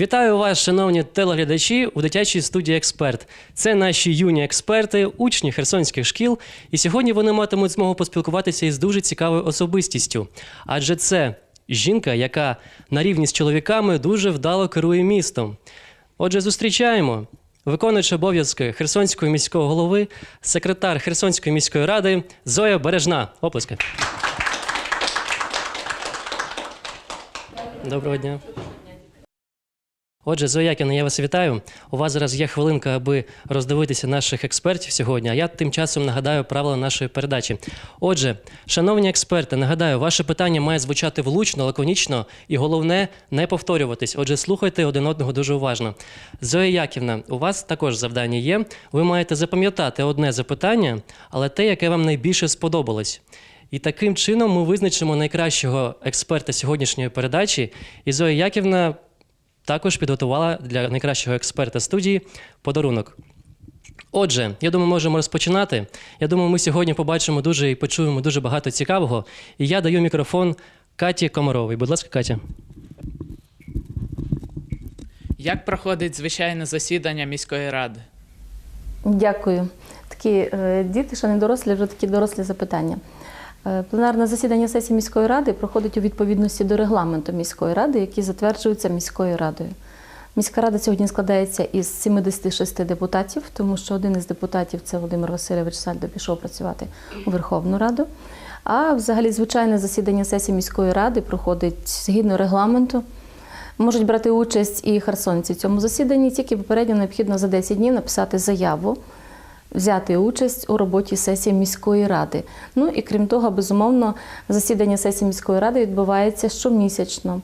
Вітаю вас, шановні телеглядачі, у дитячій студії Експерт. Це наші юні експерти, учні херсонських шкіл. І сьогодні вони матимуть змогу поспілкуватися із дуже цікавою особистістю. Адже це жінка, яка на рівні з чоловіками дуже вдало керує містом. Отже, зустрічаємо виконуючи обов'язки Херсонського міського голови, секретар Херсонської міської ради Зоя Бережна. Оплески. Доброго дня. Отже, Зоякіна, я вас вітаю. У вас зараз є хвилинка, аби роздивитися наших експертів сьогодні. А я тим часом нагадаю правила нашої передачі. Отже, шановні експерти, нагадаю, ваше питання має звучати влучно, лаконічно і головне не повторюватись. Отже, слухайте один одного дуже уважно. Зоя Яківна, у вас також завдання є. Ви маєте запам'ятати одне запитання, але те, яке вам найбільше сподобалось. І таким чином ми визначимо найкращого експерта сьогоднішньої передачі. І Зоя Яківна також підготувала для найкращого експерта студії подарунок. Отже, я думаю, можемо розпочинати. Я думаю, ми сьогодні побачимо дуже і почуємо дуже багато цікавого. І я даю мікрофон Каті Комаровій. Будь ласка, Катя. Як проходить звичайне засідання міської ради? Дякую. Такі е, діти, ще не дорослі, вже такі дорослі запитання. Е, Пленарне засідання сесії міської ради проходить у відповідності до регламенту міської ради, який затверджується міською радою. Міська рада сьогодні складається із 76 депутатів, тому що один із депутатів це Володимир Васильович Сальдо пішов працювати у Верховну Раду. А взагалі звичайне засідання сесії міської ради проходить згідно регламенту. Можуть брати участь і херсонці в цьому засіданні, тільки попередньо необхідно за 10 днів написати заяву, взяти участь у роботі сесії міської ради. Ну і крім того, безумовно, засідання сесії міської ради відбувається щомісячно.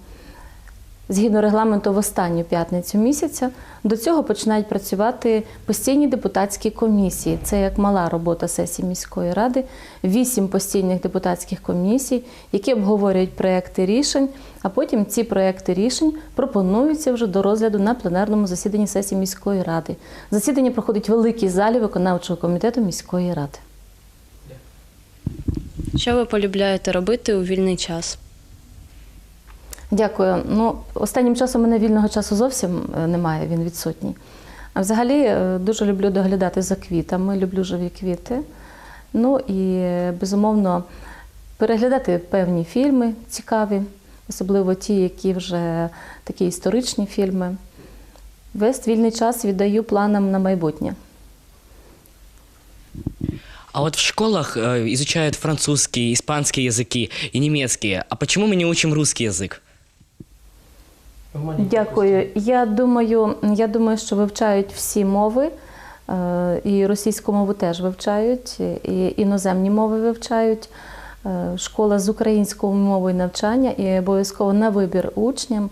Згідно регламенту, в останню п'ятницю місяця до цього починають працювати постійні депутатські комісії. Це як мала робота сесії міської ради, вісім постійних депутатських комісій, які обговорюють проекти рішень, а потім ці проекти рішень пропонуються вже до розгляду на пленарному засіданні сесії міської ради. Засідання проходить в великій залі виконавчого комітету міської ради. Що ви полюбляєте робити у вільний час? Дякую. Ну, останнім часом у мене вільного часу зовсім е, немає, він відсутній. А взагалі е, дуже люблю доглядати за квітами, люблю живі квіти. Ну і е, безумовно переглядати певні фільми цікаві, особливо ті, які вже такі історичні фільми. Весь вільний час віддаю планам на майбутнє. А вот в школах э, изучают французский, испанский языки и немецкий. А почему мы не учим русский язык? Дякую. Я думаю, я думаю, що вивчають всі мови, е, і російську мову теж вивчають, і іноземні мови вивчають. Е, Школа з українською мовою навчання і обов'язково на вибір учням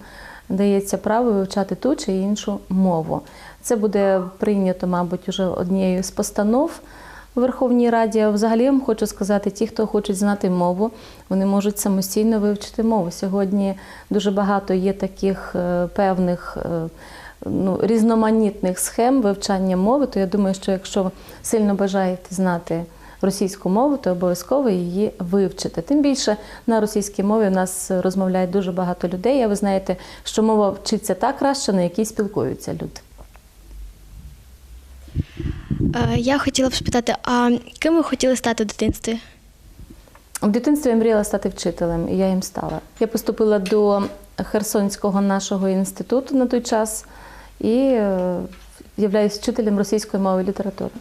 дається право вивчати ту чи іншу мову. Це буде прийнято, мабуть, уже однією з постанов у Верховній Раді. А Взагалі я хочу сказати, ті, хто хочуть знати мову, вони можуть самостійно вивчити мову. Сьогодні дуже багато є таких е, певних е, ну, різноманітних схем вивчання мови. То я думаю, що якщо ви сильно бажаєте знати російську мову, то обов'язково її вивчити. Тим більше на російській мові у нас розмовляють дуже багато людей. А ви знаєте, що мова вчиться та краще, на якій спілкуються люди. Е, Я хотіла б спитати, а ким ви хотіли стати в дитинстві? В дитинстві я мріяла стати вчителем, і я їм стала. Я поступила до Херсонського нашого інституту на той час і е, являюсь вчителем російської мови і літератури.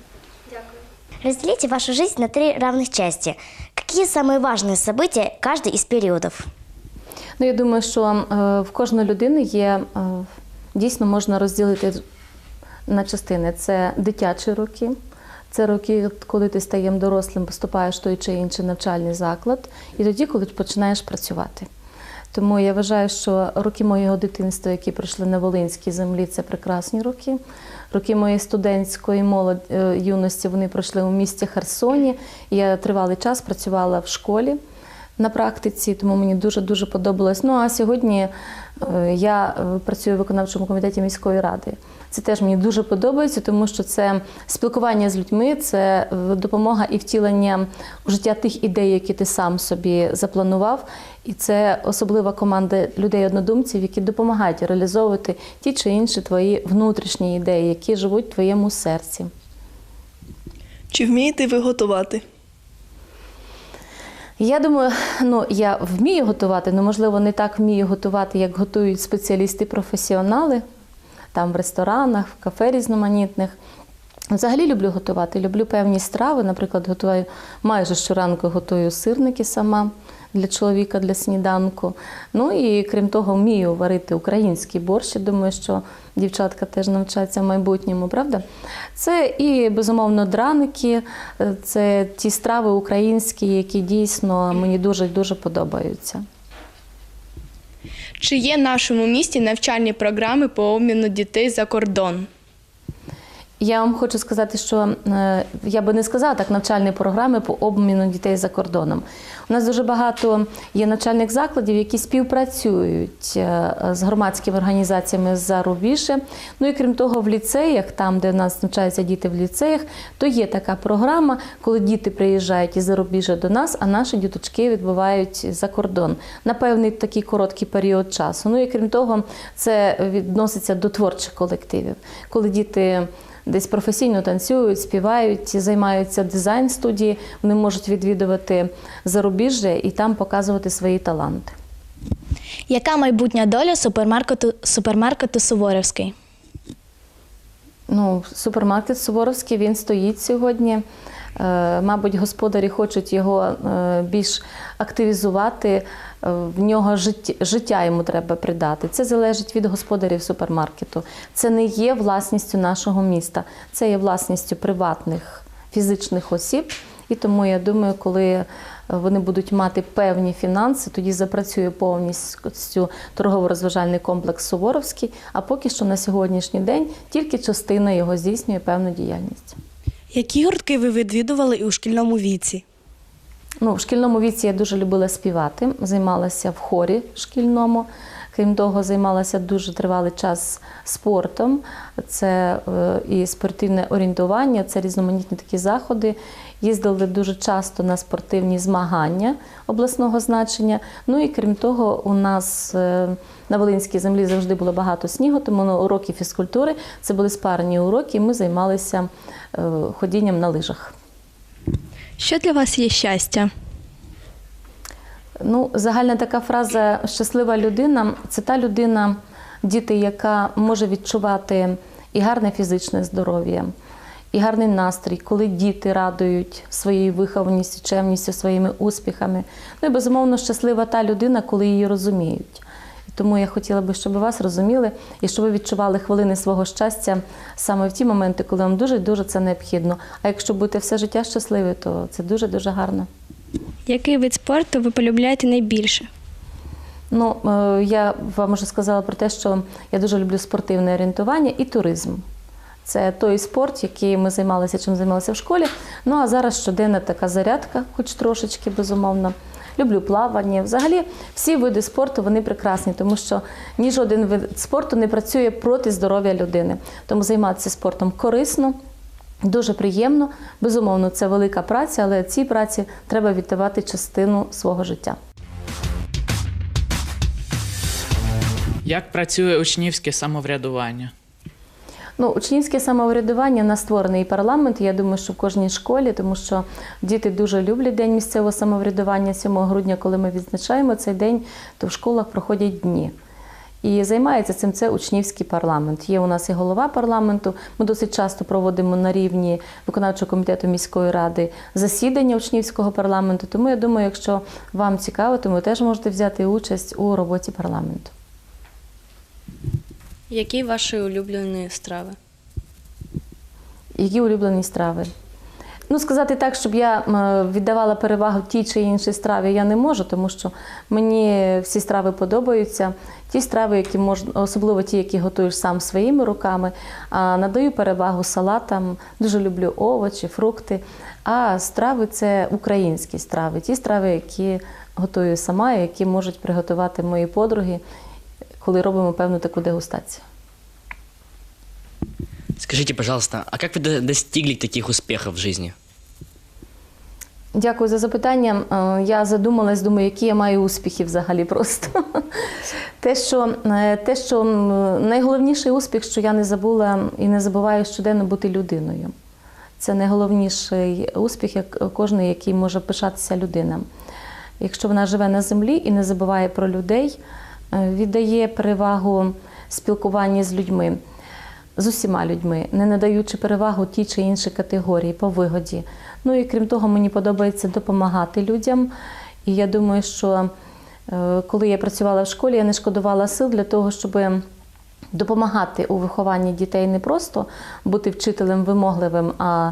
Разделите вашу жизнь на три равных части. Какие самые важные события каждый из периодов? Ну, я думаю, що е, в кожної людини є е, дійсно можна розділити на частини. Це дитячі роки, це роки, коли ти стаєш дорослим, поступаєш той чи інший навчальний заклад, і тоді, коли починаєш працювати. Тому я вважаю, що роки моєго дитинства, які пройшли на Волинській землі, це прекрасні роки. Роки моєї студентської молод... е, юності вони пройшли у місті Херсоні. Я тривалий час працювала в школі на практиці, тому мені дуже-дуже подобалось. Ну а сьогодні е, я е, працюю в виконавчому комітеті міської ради. Це теж мені дуже подобається, тому що це спілкування з людьми, це допомога і втілення у життя тих ідей, які ти сам собі запланував. І це особлива команда людей-однодумців, які допомагають реалізовувати ті чи інші твої внутрішні ідеї, які живуть в твоєму серці. Чи вмієте ви готувати? Я думаю, ну я вмію готувати, але можливо не так вмію готувати, як готують спеціалісти-професіонали там в ресторанах, в кафе різноманітних. Взагалі люблю готувати. Люблю певні страви. Наприклад, готую майже щоранку готую сирники сама для чоловіка для сніданку. Ну і крім того, вмію варити український борщ. Думаю, що дівчатка теж навчаться в майбутньому, правда? Це і безумовно драники, це ті страви українські, які дійсно мені дуже дуже подобаються. Чи є в нашому місті навчальні програми по обміну дітей за кордон? Я вам хочу сказати, що е, я би не сказала так навчальні програми по обміну дітей за кордоном. У нас дуже багато є навчальних закладів, які співпрацюють е, з громадськими організаціями за рубіжжя. Ну і крім того, в ліцеях, там, де в нас навчаються діти в ліцеях, то є така програма, коли діти приїжджають із зарубіжжя до нас, а наші діточки відбувають за кордон на певний такий короткий період часу. Ну і крім того, це відноситься до творчих колективів, коли діти десь професійно танцюють, співають, займаються дизайн студії, вони можуть відвідувати зарубіжжя і там показувати свої таланти. Яка майбутня доля супермаркету, супермаркету Суворовський? Ну, супермаркет Суворовський він стоїть сьогодні. Е, Мабуть, господарі хочуть його е, більш активізувати. Е, В нього життя, життя йому треба придати. Це залежить від господарів супермаркету. Це не є власністю нашого міста, це є власністю приватних фізичних осіб. І тому я думаю, коли вони будуть мати певні фінанси, тоді запрацює повністю торгово-розважальний комплекс Суворовський. А поки що на сьогоднішній день тільки частина його здійснює певну діяльність. Які гуртки ви відвідували і у шкільному віці? Ну, в шкільному віці я дуже любила співати, займалася в хорі шкільному. Крім того, займалася дуже тривалий час спортом. Це е, і спортивне орієнтування, це різноманітні такі заходи. Їздили дуже часто на спортивні змагання обласного значення. Ну і крім того, у нас е, на Волинській землі завжди було багато снігу, тому уроки фізкультури це були спарені уроки, і ми займалися е, ходінням на лижах. Що для вас є щастя? Ну, загальна така фраза щаслива людина це та людина, діти, яка може відчувати і гарне фізичне здоров'я, і гарний настрій, коли діти радують своєю вихованістю, чемністю, своїми успіхами. Ну і безумовно щаслива та людина, коли її розуміють. Тому я хотіла би, щоб вас розуміли і щоб ви відчували хвилини свого щастя саме в ті моменти, коли вам дуже дуже це необхідно. А якщо будете все життя щасливі, то це дуже дуже гарно. Який вид спорту ви полюбляєте найбільше? Ну, е, я вам вже сказала про те, що я дуже люблю спортивне орієнтування і туризм. Це той спорт, який ми займалися, чим займалися в школі. Ну а зараз щоденна така зарядка, хоч трошечки, безумовно. Люблю плавання. Взагалі, всі види спорту вони прекрасні, тому що ні жоден вид спорту не працює проти здоров'я людини. Тому займатися спортом корисно, дуже приємно. Безумовно, це велика праця, але цій праці треба віддавати частину свого життя. Як працює учнівське самоврядування? Ну, учнівське самоврядування на створений парламент. Я думаю, що в кожній школі, тому що діти дуже люблять день місцевого самоврядування 7 грудня, коли ми відзначаємо цей день, то в школах проходять дні. І займається цим це учнівський парламент. Є у нас і голова парламенту. Ми досить часто проводимо на рівні виконавчого комітету міської ради засідання учнівського парламенту. Тому я думаю, якщо вам цікаво, то ви теж можете взяти участь у роботі парламенту. Які ваші улюблені страви? Які улюблені страви? Ну, сказати так, щоб я віддавала перевагу тій чи іншій страві, я не можу, тому що мені всі страви подобаються. Ті страви, які можна, особливо ті, які готуєш сам своїми руками. А надаю перевагу салатам, дуже люблю овочі, фрукти. А страви це українські страви, ті страви, які готую сама, які можуть приготувати мої подруги, коли робимо певну таку дегустацію. Скажите, пожалуйста, а как вы до- достигли таких успехов в жизни? Дякую за запитання. Е, Я задумалась, думаю, які я маю успіхи взагалі просто. Те, що, е, те, що найголовніший успіх, що я не забула і не забуваю щоденно бути людиною. Це найголовніший успіх, як кожен, який може пишатися людина. Якщо вона живе на землі і не забуває про людей, віддає перевагу спілкуванні з людьми, з усіма людьми, не надаючи перевагу тій чи іншій категорії по вигоді. Ну і крім того, мені подобається допомагати людям. І я думаю, що е, коли я працювала в школі, я не шкодувала сил для того, щоб допомагати у вихованні дітей не просто бути вчителем вимогливим, а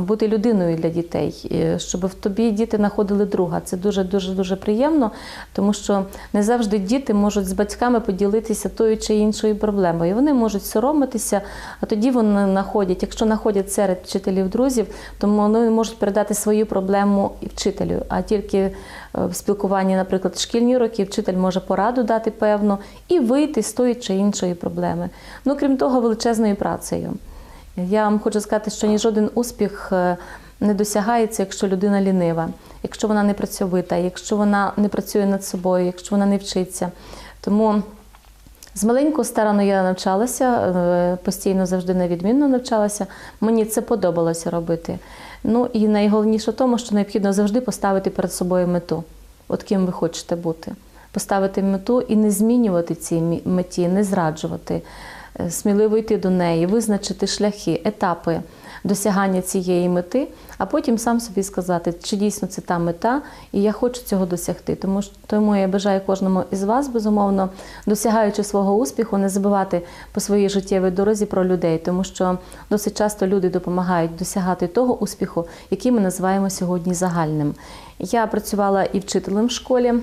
бути людиною для дітей, щоб в тобі діти знаходили друга. Це дуже дуже дуже приємно, тому що не завжди діти можуть з батьками поділитися тою чи іншою проблемою. Вони можуть соромитися, а тоді вони знаходять, якщо знаходять серед вчителів друзів, то вони можуть передати свою проблему і вчителю. А тільки е, в спілкуванні, наприклад, в шкільні роки вчитель може пораду дати певну і вийти з тої чи іншої проблеми. Ну крім того, величезною працею. Я вам хочу сказати, що ні жоден успіх е, не досягається, якщо людина лінива, якщо вона не працьовита, якщо вона не працює над собою, якщо вона не вчиться. Тому з маленького старано я навчалася, е, постійно завжди невідмінно навчалася. Мені це подобалося робити. Ну і найголовніше в тому, що необхідно завжди поставити перед собою мету, от ким ви хочете бути. Поставити мету і не змінювати цій меті, не зраджувати, сміливо йти до неї, визначити шляхи, етапи досягання цієї мети, а потім сам собі сказати, чи дійсно це та мета, і я хочу цього досягти. Тому, тому я бажаю кожному із вас, безумовно, досягаючи свого успіху, не забувати по своїй життєвій дорозі про людей, тому що досить часто люди допомагають досягати того успіху, який ми називаємо сьогодні загальним. Я працювала і вчителем в школі.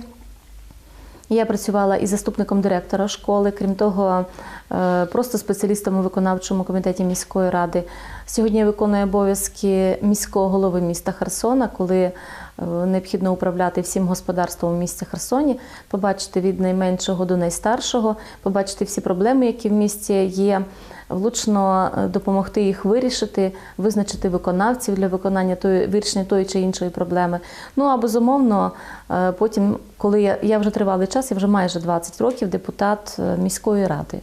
Я працювала і заступником директора школи, крім того, е, просто спеціалістом у виконавчому комітеті міської ради. Сьогодні я виконую обов'язки міського голови міста Херсона, коли е, необхідно управляти всім господарством у місті Херсоні, побачити від найменшого до найстаршого, побачити всі проблеми, які в місті є, влучно е, допомогти їх вирішити, визначити виконавців для виконання тої вирішення тої чи іншої проблеми. Ну а безумовно, е, потім, коли я, я вже тривалий час, я вже майже 20 років депутат е, міської ради.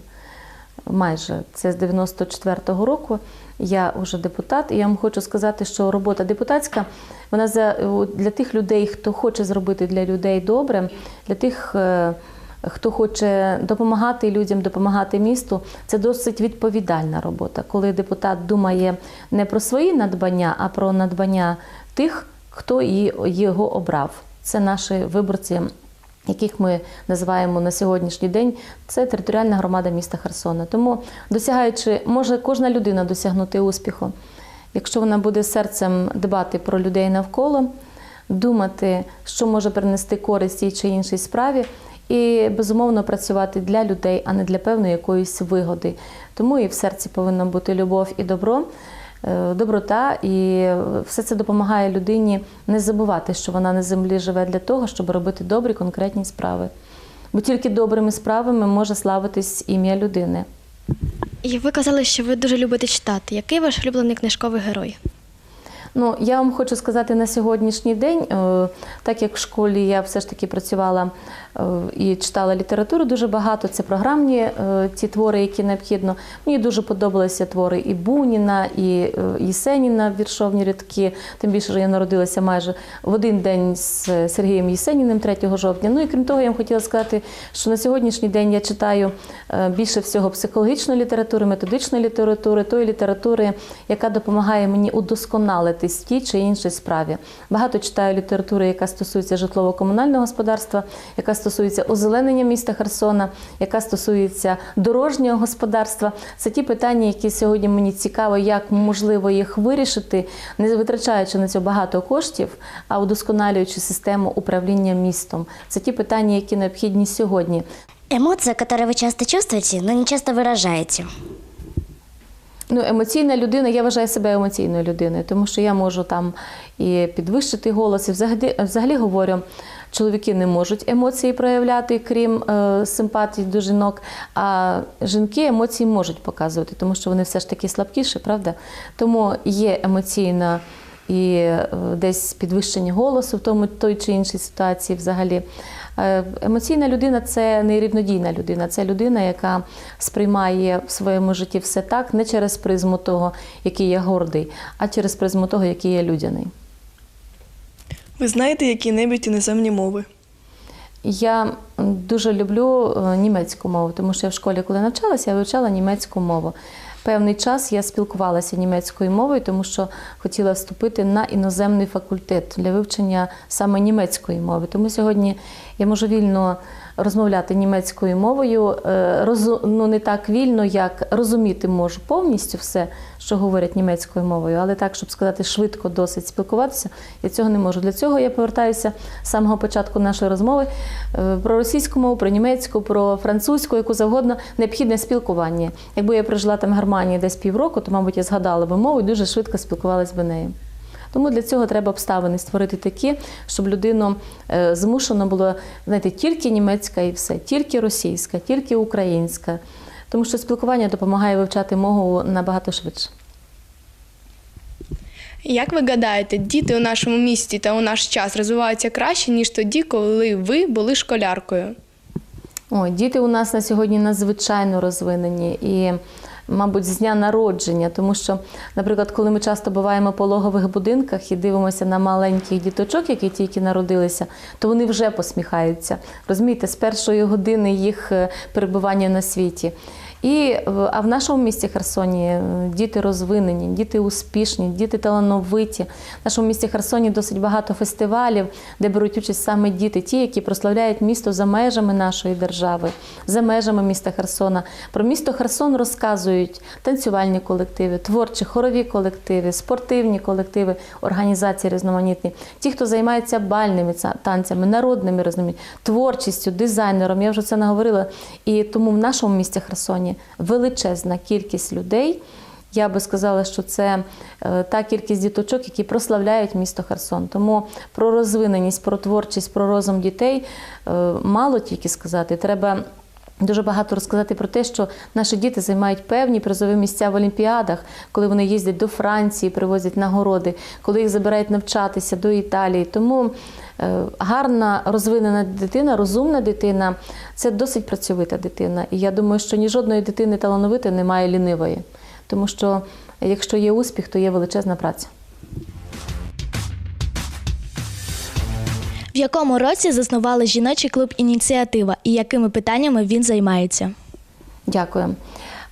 Майже це з 94-го року. Я вже депутат, і я вам хочу сказати, що робота депутатська вона за для тих людей, хто хоче зробити для людей добре, для тих. Хто хоче допомагати людям, допомагати місту, це досить відповідальна робота, коли депутат думає не про свої надбання, а про надбання тих, хто його обрав. Це наші виборці, яких ми називаємо на сьогоднішній день, це територіальна громада міста Херсона. Тому досягаючи, може кожна людина досягнути успіху, якщо вона буде серцем дбати про людей навколо, думати, що може принести користь тій чи іншій справі, і безумовно працювати для людей, а не для певної якоїсь вигоди. Тому і в серці повинна бути любов і добро. е, Доброта, і все це допомагає людині не забувати, що вона на землі живе для того, щоб робити добрі конкретні справи. Бо тільки добрими справами може славитись ім'я людини. І ви казали, що ви дуже любите читати. Який ваш улюблений книжковий герой? Ну, я вам хочу сказати на сьогоднішній день, е, так як в школі я все ж таки працювала і читала літературу дуже багато, це програмні е, ті твори, які необхідно. Мені дуже подобалися твори і Буніна, і е, Єсеніна, віршовні рядки. Тим більше що я народилася майже в один день з Сергієм Єсеніним 3 жовтня. Ну і крім того, я вам хотіла сказати, що на сьогоднішній день я читаю е, більше всього психологічної літератури, методичної літератури, тої літератури, яка допомагає мені удосконалитись в тій чи іншій справі. Багато читаю літератури, яка стосується житлово-комунального господарства, яка стосується озеленення міста Херсона, яка стосується дорожнього господарства. Це ті питання, які сьогодні мені цікаво, як можливо їх вирішити, не витрачаючи на це багато коштів, а удосконалюючи систему управління містом. Це ті питання, які необхідні сьогодні. Эмоция, которую вы часто чувствуете, но не часто выражаете. Ну, емоційна людина, я вважаю себе емоційною людиною, тому що я можу там і підвищити голос, і взагалі, взагалі говорю, чоловіки не можуть емоції проявляти, крім е, симпатії до жінок, а жінки емоції можуть показувати, тому що вони все ж таки слабкіші, правда? Тому є емоційна і е, десь підвищення голосу в тому той чи іншій ситуації взагалі. Е, Емоційна людина це не рівнодійна людина, це людина, яка сприймає в своєму житті все так, не через призму того, який я гордий, а через призму того, який я людяний. Ви знаєте які-небудь іноземні мови? Я дуже люблю е, німецьку мову, тому що я в школі, коли навчалася, я вивчала німецьку мову. Певний час я спілкувалася німецькою мовою, тому що хотіла вступити на іноземний факультет для вивчення саме німецької мови. Тому сьогодні я можу вільно розмовляти німецькою мовою, е, ну не так вільно, як розуміти можу повністю все, що говорять німецькою мовою, але так, щоб сказати, швидко досить спілкуватися, я цього не можу. Для цього я повертаюся з самого початку нашої розмови е, про російську мову, про німецьку, про французьку, яку завгодно необхідне спілкування. Якби я прожила там в Германії десь півроку, то, мабуть, я згадала би мову і дуже швидко спілкувалася би нею. Тому для цього треба обставини створити такі, щоб людину е, змушено було знаєте, тільки німецька і все, тільки російська, тільки українська. Тому що спілкування допомагає вивчати мову набагато швидше. Як ви гадаєте, діти у нашому місті та у наш час розвиваються краще, ніж тоді, коли ви були школяркою? Ой, діти у нас на сьогодні надзвичайно розвинені і, мабуть, з дня народження, тому що, наприклад, коли ми часто буваємо в пологових будинках і дивимося на маленьких діточок, які тільки народилися, то вони вже посміхаються. Розумієте, з першої години їх е, перебування на світі. І в- а в нашому місті Херсоні е, діти розвинені, діти успішні, діти талановиті. В нашому місті Херсоні досить багато фестивалів, де беруть участь саме діти, ті, які прославляють місто за межами нашої держави, за межами міста Херсона. Про місто Херсон розказують танцювальні колективи, творчі, хорові колективи, спортивні колективи, організації різноманітні. Ті, хто займається бальними танцями, народними різноманітними, творчістю, дизайнером. Я вже це наговорила. І тому в нашому місті Херсоні величезна кількість людей. Я би сказала, що це е, та кількість діточок, які прославляють місто Херсон. Тому про розвиненість, про творчість, про розум дітей е, мало тільки сказати. Треба дуже багато розказати про те, що наші діти займають певні призові місця в олімпіадах, коли вони їздять до Франції, привозять нагороди, коли їх забирають навчатися до Італії. Тому гарна розвинена дитина, розумна дитина це досить працьовита дитина. І я думаю, що ні жодної дитини талановитої немає лінивої. Тому що якщо є успіх, то є величезна праця. В якому році заснували жіночий клуб Ініціатива і якими питаннями він займається? Дякую.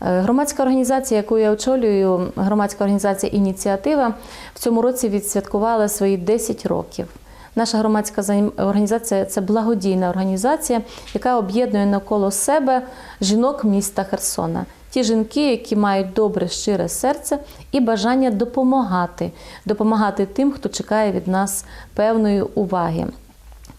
Е, Громадська організація, яку я очолюю, громадська організація Ініціатива в цьому році відсвяткувала свої 10 років. Наша громадська організація це благодійна організація, яка об'єднує навколо себе жінок міста Херсона. Ті жінки, які мають добре, щире серце і бажання допомагати, допомагати тим, хто чекає від нас певної уваги.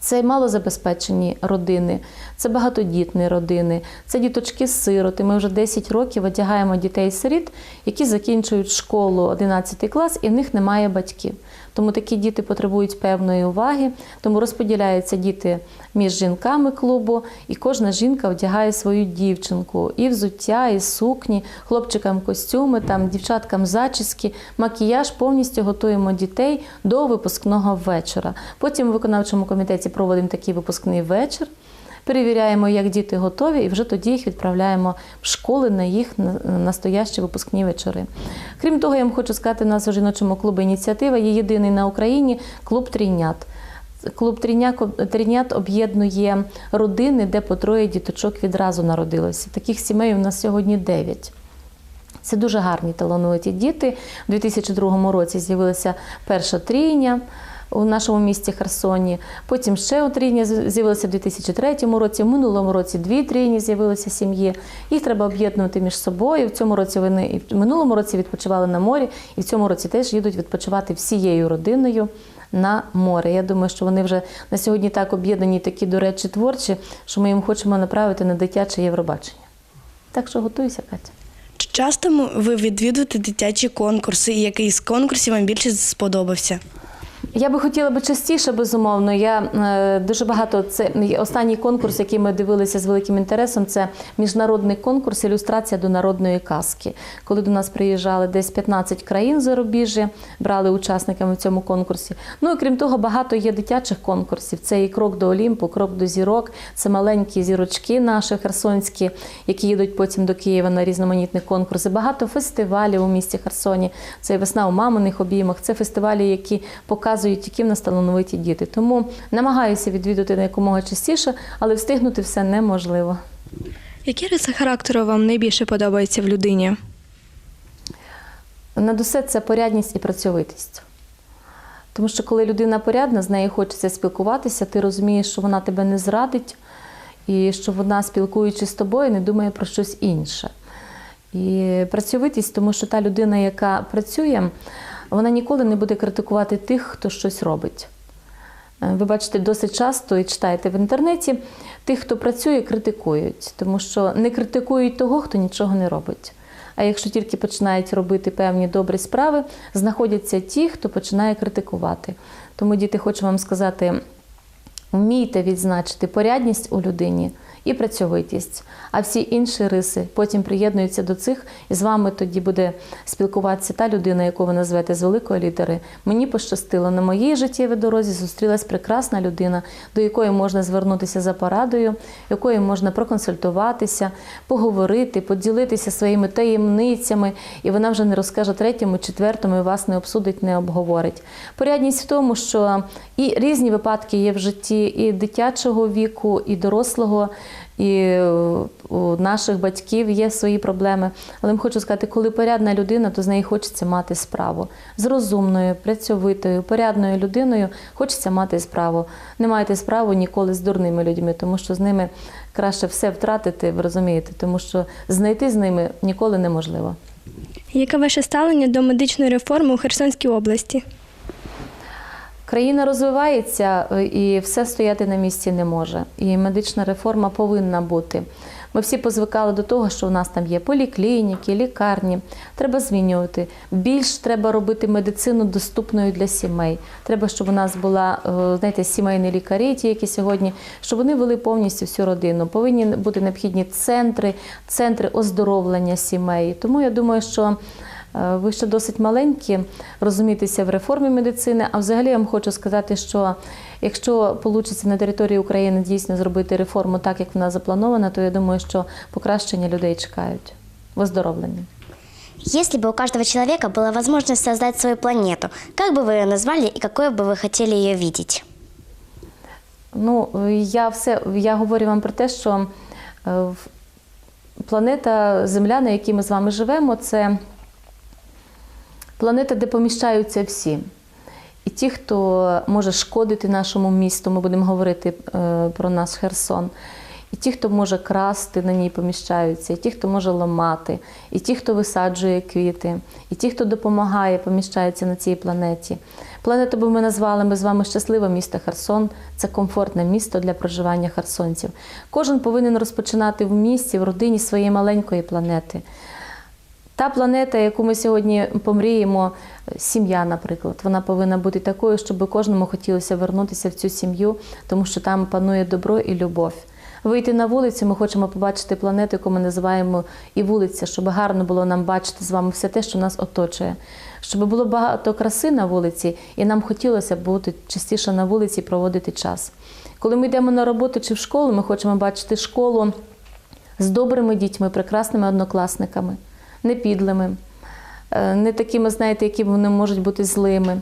Це малозабезпечені родини, це багатодітні родини, це діточки-сироти. Ми вже 10 років одягаємо дітей-сиріт, які закінчують школу 11 клас, і в них немає батьків. Тому такі діти потребують певної уваги, тому розподіляються діти між жінками клубу, і кожна жінка одягає свою дівчинку і взуття, і сукні, хлопчикам костюми, там дівчаткам зачіски, макіяж. Повністю готуємо дітей до випускного вечора. Потім у виконавчому комітеті проводимо такий випускний вечір. Перевіряємо, як діти готові, і вже тоді їх відправляємо в школи на їх настоящі випускні вечори. Крім того, я вам хочу сказати, у нас у жіночому клубі ініціатива є єдиний на Україні клуб трійнят. Клуб трійнят об'єднує родини, де по троє діточок відразу народилося. Таких сімей у нас сьогодні дев'ять. Це дуже гарні талановиті діти. У 2002 році з'явилася перша трійня у нашому місті Херсоні. Потім ще трійня з'явилася в 2003 році. В минулому році дві трійні з'явилися сім'ї. Їх треба об'єднувати між собою. В цьому році вони і в минулому році відпочивали на морі, і в цьому році теж їдуть відпочивати всією родиною. На море. Я думаю, що вони вже на сьогодні так об'єднані, такі, до речі, творчі, що ми їм хочемо направити на дитяче Євробачення. Так що готуйся, Катя. Часто ви відвідуєте дитячі конкурси, і який з конкурсів вам більше сподобався? Я би хотіла би частіше, безумовно. Я е, дуже багато це останній конкурс, який ми дивилися з великим інтересом. Це міжнародний конкурс ілюстрація до народної казки. Коли до нас приїжджали десь 15 країн зарубіжжя, брали учасниками в цьому конкурсі. Ну і крім того, багато є дитячих конкурсів. Це і крок до Олімпу, крок до зірок. Це маленькі зірочки наші херсонські, які їдуть потім до Києва на різноманітні конкурси. Багато фестивалів у місті Херсоні. Це весна у маминих обіймах. Це фестивалі, які показують, які в нас талановиті діти. Тому намагаюся відвідувати якомога частіше, але встигнути все неможливо. Які риси характеру вам найбільше подобаються в людині? Над усе це порядність і працьовитість. Тому що коли людина порядна, з нею хочеться спілкуватися, ти розумієш, що вона тебе не зрадить, і що вона, спілкуючись з тобою, не думає про щось інше. І працьовитість, тому що та людина, яка працює, вона ніколи не буде критикувати тих, хто щось робить. Е, Ви бачите, досить часто і читаєте в інтернеті, тих, хто працює, критикують, тому що не критикують того, хто нічого не робить. А якщо тільки починають робити певні добрі справи, знаходяться ті, хто починає критикувати. Тому, діти, хочу вам сказати, вмійте відзначити порядність у людині і працьовитість, а всі інші риси потім приєднуються до цих, і з вами тоді буде спілкуватися та людина, яку ви назвете з великої літери. Мені пощастило на моїй життєвій дорозі зустрілась прекрасна людина, до якої можна звернутися за порадою, якою можна проконсультуватися, поговорити, поділитися своїми таємницями, і вона вже не розкаже третьому, четвертому, і вас не обсудить, не обговорить. Порядність в тому, що і різні випадки є в житті і дитячого віку, і дорослого. І е, у наших батьків є свої проблеми. Але я хочу сказати, коли порядна людина, то з нею хочеться мати справу. З розумною, працьовитою, порядною людиною хочеться мати справу. Не маєте справу ніколи з дурними людьми, тому що з ними краще все втратити, ви розумієте, тому що знайти з ними ніколи неможливо. Яке ваше ставлення до медичної реформи у Херсонській області? Країна розвивається е, і все стояти на місці не може. І медична реформа повинна бути. Ми всі позвикали до того, що у нас там є поліклініки, лікарні. Треба змінювати. Більш треба робити медицину доступною для сімей. Треба, щоб у нас була е, знаєте, сімейні лікарі, ті, які сьогодні, щоб вони вели повністю всю родину. Повинні бути необхідні центри, центри оздоровлення сімей. Тому я думаю, що. Е, Ви ще досить маленькі, розумієтеся в реформі медицини. А взагалі я вам хочу сказати, що якщо вийде на території України дійсно зробити реформу так, як вона запланована, то я думаю, що покращення людей чекають в оздоровленні. Если бы у каждого человека была возможность создать свою планету, как бы вы ее назвали и какой бы вы хотели ее видеть? Ну, я все я говорю вам про те, що е, в- планета Земля, на якій ми з вами живемо, це планета, де поміщаються всі. І ті, хто може шкодити нашому місту, ми будемо говорити е, про наш Херсон. І ті, хто може красти, на ній поміщаються, і ті, хто може ламати, і ті, хто висаджує квіти, і ті, хто допомагає, поміщаються на цій планеті. Планету би ми назвали ми з вами щасливе місто Херсон. Це комфортне місто для проживання херсонців. Кожен повинен розпочинати в місті, в родині своєї маленької планети. Та планета, яку ми сьогодні помріємо, сім'я, наприклад, вона повинна бути такою, щоб кожному хотілося вернутися в цю сім'ю, тому що там панує добро і любов. Вийти на вулицю, ми хочемо побачити планету, яку ми називаємо і вулиця, щоб гарно було нам бачити з вами все те, що нас оточує. Щоб було багато краси на вулиці, і нам хотілося бути частіше на вулиці і проводити час. Коли ми йдемо на роботу чи в школу, ми хочемо бачити школу з добрими дітьми, прекрасними однокласниками, не підлими, е, не такими, знаєте, які вони можуть бути злими.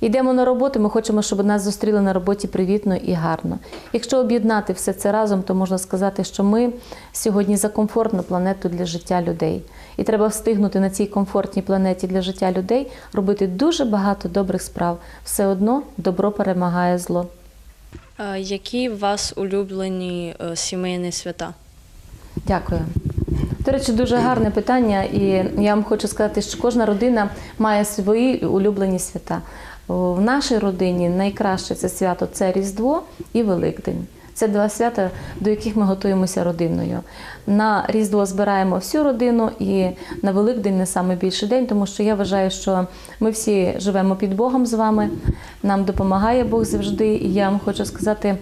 Йдемо на роботу, ми хочемо, щоб нас зустріли на роботі привітно і гарно. Якщо об'єднати все це разом, то можна сказати, що ми сьогодні за комфортну планету для життя людей. І треба встигнути на цій комфортній планеті для життя людей робити дуже багато добрих справ. Все одно добро перемагає зло. Е, Які у вас улюблені е, сімейні свята? Дякую. До речі, дуже гарне питання, і я вам хочу сказати, що кожна родина має свої улюблені свята. В нашій родині найкраще це свято це Різдво і Великдень. Це два свята, до яких ми готуємося родиною. На Різдво збираємо всю родину і на Великдень не саме більший день, тому що я вважаю, що ми всі живемо під Богом з вами. Нам допомагає Бог завжди. І я вам хочу сказати,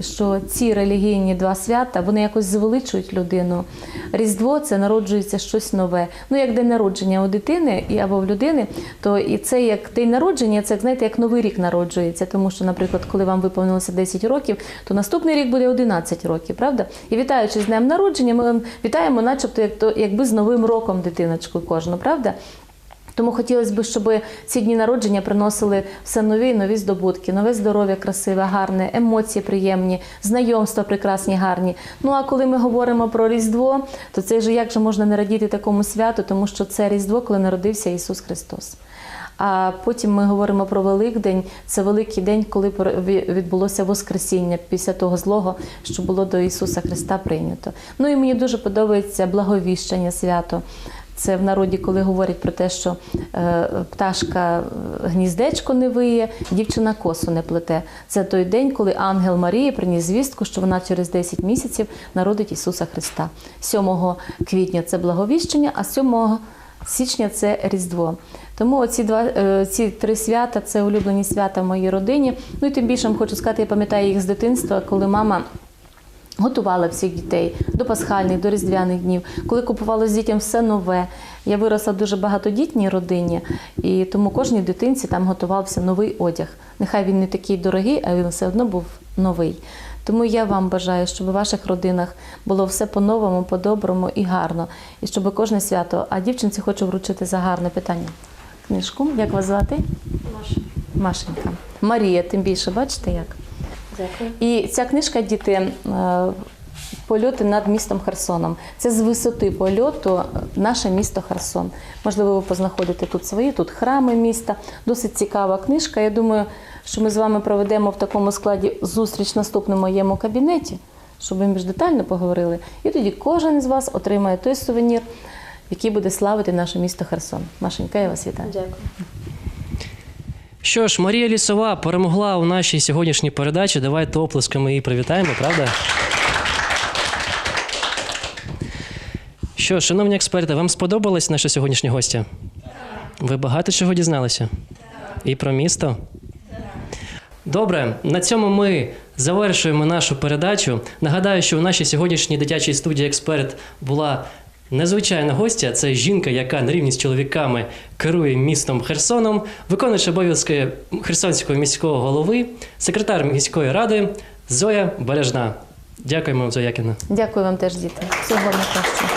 що ці релігійні два свята вони якось звеличують людину. Різдво це народжується щось нове. Ну як день народження у дитини і або в людини, то і це як день народження, це знаєте, як новий рік народжується. Тому що, наприклад, коли вам виповнилося 10 років, то наступний рік буде 11 років, правда? І вітаючи з днем народження, ми вітаємо, начебто, як то якби з новим роком дитиночку кожну, правда? Тому хотілося б, щоб ці дні народження приносили все нові нові здобутки, нове здоров'я, красиве, гарне, емоції приємні, знайомства прекрасні, гарні. Ну а коли ми говоримо про Різдво, то це ж як же можна не радіти такому святу, тому що це Різдво, коли народився Ісус Христос. А потім ми говоримо про Великдень. Це великий день, коли відбулося Воскресіння після того злого, що було до Ісуса Христа прийнято. Ну і мені дуже подобається благовіщення свято. Це в народі, коли говорять про те, що е, пташка гніздечко не виє, дівчина косу не плете. Це той день, коли ангел Марії приніс звістку, що вона через 10 місяців народить Ісуса Христа. 7 квітня це благовіщення, а 7 січня це Різдво. Тому оці два е, ці три свята це улюблені свята в моїй родині. Ну і тим більше хочу сказати, я пам'ятаю їх з дитинства, коли мама. Готувала всіх дітей до пасхальних, до різдвяних днів, коли купувала з дітям все нове. Я виросла в дуже багатодітній родині, і тому кожній дитинці там готувався новий одяг. Нехай він не такий дорогий, а він все одно був новий. Тому я вам бажаю, щоб у ваших родинах було все по-новому, по-доброму і гарно. І щоб кожне свято. А дівчинці хочу вручити за гарне питання. Книжку. Як вас звати? Маша. Машенька. Марія, тим більше, бачите як? Дякую. І ця книжка діти е, польоти над містом Херсоном. Це з висоти польоту наше місто Херсон. Можливо, ви познаходите тут свої, тут храми міста. Досить цікава книжка. Я думаю, що ми з вами проведемо в такому складі зустріч в наступному моєму кабінеті, щоб ми більш детально поговорили. І тоді кожен із вас отримає той сувенір, який буде славити наше місто Херсон. Машенька, я вас вітаю. Дякую. Що ж, Марія Лісова перемогла у нашій сьогоднішній передачі. Давайте оплесками її привітаємо, правда? Що, шановні експерти, вам сподобалась наша сьогоднішня гостя? Ви багато чого дізналися? І про місто? Добре, на цьому ми завершуємо нашу передачу. Нагадаю, що у нашій сьогоднішній дитячій студії експерт була незвичайна гостя. Це жінка, яка на рівні з чоловіками керує містом Херсоном, виконуючи обов'язки Херсонського міського голови, секретар міської ради Зоя Бережна. Дякуємо, Зоя Якіна. Дякую вам теж, діти. Всього найкращого.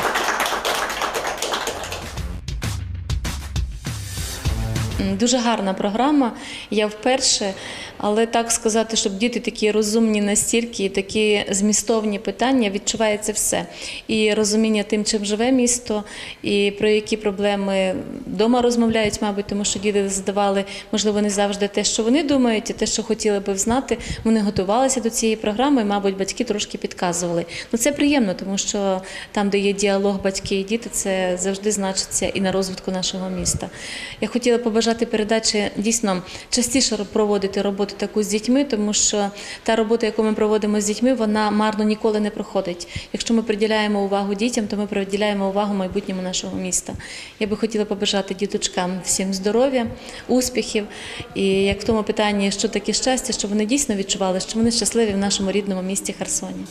Дуже гарна програма. Я вперше, але так сказати, щоб діти такі розумні настільки, такі змістовні питання, відчувається все. І розуміння тим, чим живе місто, і про які проблеми вдома розмовляють, мабуть, тому що діти задавали, можливо, не завжди те, що вони думають, і те, що хотіли би знати. Вони готувалися до цієї програми, і, мабуть, батьки трошки підказували. Ну це приємно, тому що там, де є діалог батьки і діти, це завжди значиться і на розвитку нашого міста. Я хотіла побажати передачі дійсно частіше проводити роботу таку з дітьми, тому що та робота, яку ми проводимо з дітьми, вона марно ніколи не проходить. Якщо ми приділяємо увагу дітям, то ми приділяємо увагу майбутньому нашого міста. Я би хотіла побажати діточкам всім здоров'я, успіхів. І як в тому питанні, що таке щастя, щоб вони дійсно відчували, що вони щасливі в нашому рідному місті Херсоні.